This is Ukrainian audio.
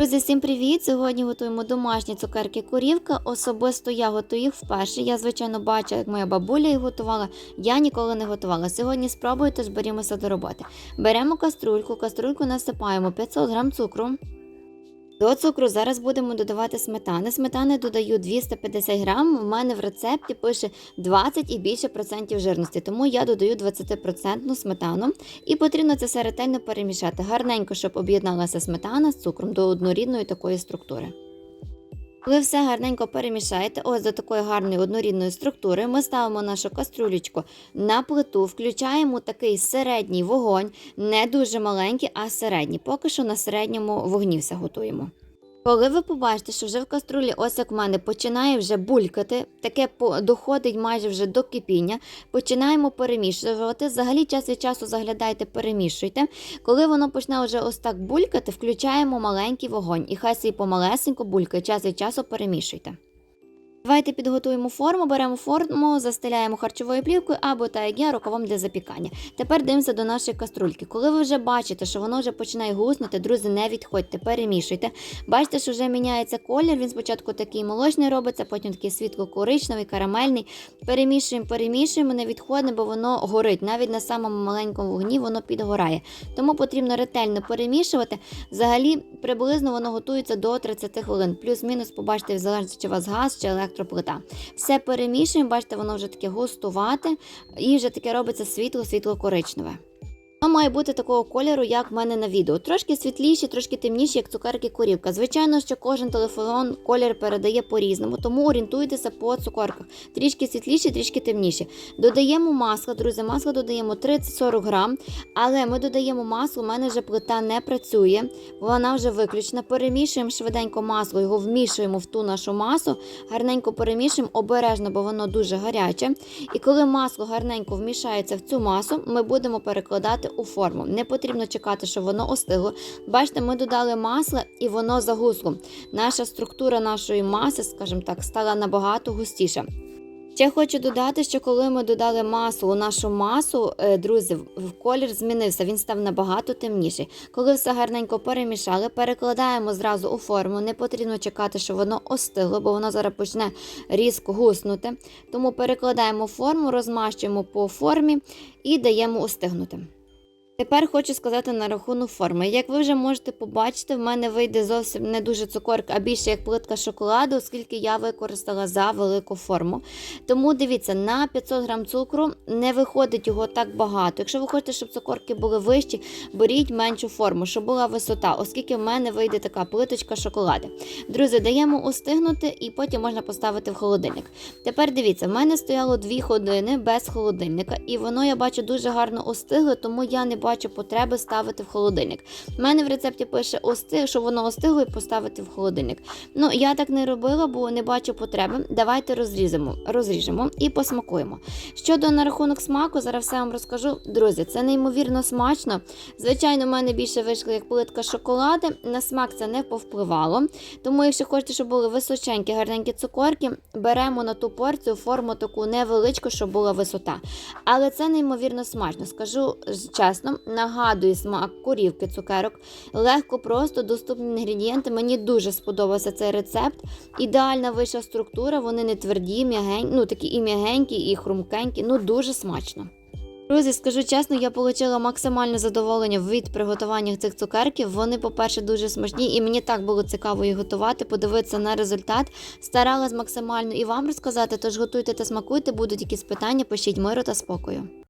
Друзі, всім привіт! Сьогодні готуємо домашні цукерки корівка. Особисто я готую їх вперше. Я, звичайно, бачу, як моя бабуля їх готувала. Я ніколи не готувала. Сьогодні спробую, тож берімося до роботи. Беремо каструльку, каструльку насипаємо 500 г цукру. До цукру зараз будемо додавати сметани. Сметани додаю 250 грам. У мене в рецепті пише 20 і більше процентів жирності, тому я додаю 20% сметану. І потрібно це все ретельно перемішати. Гарненько, щоб об'єдналася сметана з цукром до однорідної такої структури. Коли все гарненько перемішаєте, ось до такої гарної однорідної структури, ми ставимо нашу каструлечку на плиту, включаємо такий середній вогонь, не дуже маленький, а середній. Поки що на середньому вогні все готуємо. Коли ви побачите, що вже в каструлі, ось як в мене, починає вже булькати, таке доходить майже вже до кипіння, починаємо перемішувати. Взагалі час від часу заглядайте, перемішуйте. Коли воно почне вже ось так булькати, включаємо маленький вогонь. І хай свій помалесенько булькає, час від часу перемішуйте. Давайте підготуємо форму, беремо форму, застеляємо харчовою плівкою або я рукавом для запікання. Тепер дивимося до нашої каструльки. Коли ви вже бачите, що воно вже починає гуснути, друзі, не відходьте, перемішуйте. Бачите, що вже міняється колір. Він спочатку такий молочний робиться, потім такий світло-коричневий, карамельний. Перемішуємо, перемішуємо, не відходимо, бо воно горить. Навіть на самому маленькому вогні воно підгорає. Тому потрібно ретельно перемішувати. Взагалі, приблизно воно готується до 30 хвилин. Плюс-мінус, побачите, залежно чи у вас газ чи електроплита. Все перемішуємо, бачите, воно вже таке густувате і вже таке робиться світло-світло-коричневе. Воно має бути такого кольору, як в мене на відео. Трошки світліші, трошки темніші, як цукерки корівка. Звичайно, що кожен телефон колір передає по-різному, тому орієнтуйтеся по цукерках. Трішки світліші, трішки темніші. Додаємо масло, друзі, масло додаємо 30-40 грам, але ми додаємо масло, у мене вже плита не працює, вона вже виключена. Перемішуємо швиденько масло, його вмішуємо в ту нашу масу, гарненько перемішуємо обережно, бо воно дуже гаряче. І коли масло гарненько вмішається в цю масу, ми будемо перекладати у форму. Не потрібно чекати, щоб воно остигло. Бачите, ми додали масло і воно загусло. Наша структура нашої маси, скажімо так, стала набагато густіша. Ще хочу додати, що коли ми додали масло у нашу масу, е, друзі, колір змінився, він став набагато темніший. Коли все гарненько перемішали, перекладаємо зразу у форму. Не потрібно чекати, щоб воно остигло, бо воно зараз почне різко гуснути. Тому перекладаємо форму, розмащуємо по формі і даємо остигнути. Тепер хочу сказати на рахунок форми. Як ви вже можете побачити, в мене вийде зовсім не дуже цукорка, а більше як плитка шоколаду, оскільки я використала за велику форму. Тому дивіться, на 500 грам цукру не виходить його так багато. Якщо ви хочете, щоб цукорки були вищі, беріть меншу форму, щоб була висота, оскільки в мене вийде така плиточка шоколаду. Друзі, даємо остигнути і потім можна поставити в холодильник. Тепер дивіться, в мене стояло 2 години без холодильника, і воно я бачу дуже гарно остигло, тому я не бачу потреби ставити в холодильник. У мене в рецепті пише остиг, що воно остигло і поставити в холодильник. Ну я так не робила, бо не бачу потреби. Давайте розріжемо, розріжемо і посмакуємо. Щодо на рахунок смаку, зараз все вам розкажу. Друзі, це неймовірно смачно. Звичайно, в мене більше вийшло як плитка шоколади. На смак це не повпливало. Тому, якщо хочете, щоб були височенькі, гарненькі цукорки, беремо на ту порцію форму таку невеличку, щоб була висота. Але це неймовірно смачно. Скажу чесно, нагадує смак корівки цукерок. Легко, просто доступні інгредієнти. Мені дуже сподобався цей рецепт. Ідеальна вища структура, вони не тверді, м'ягенькі, ну такі і м'ягенькі, і хрумкенькі. Ну дуже смачно. Друзі, скажу чесно, я отримала максимальне задоволення від приготування цих цукерків. Вони, по-перше, дуже смачні, і мені так було цікаво їх готувати, подивитися на результат. Старалась максимально і вам розказати. Тож готуйте та смакуйте, будуть якісь питання, пишіть миру та спокою.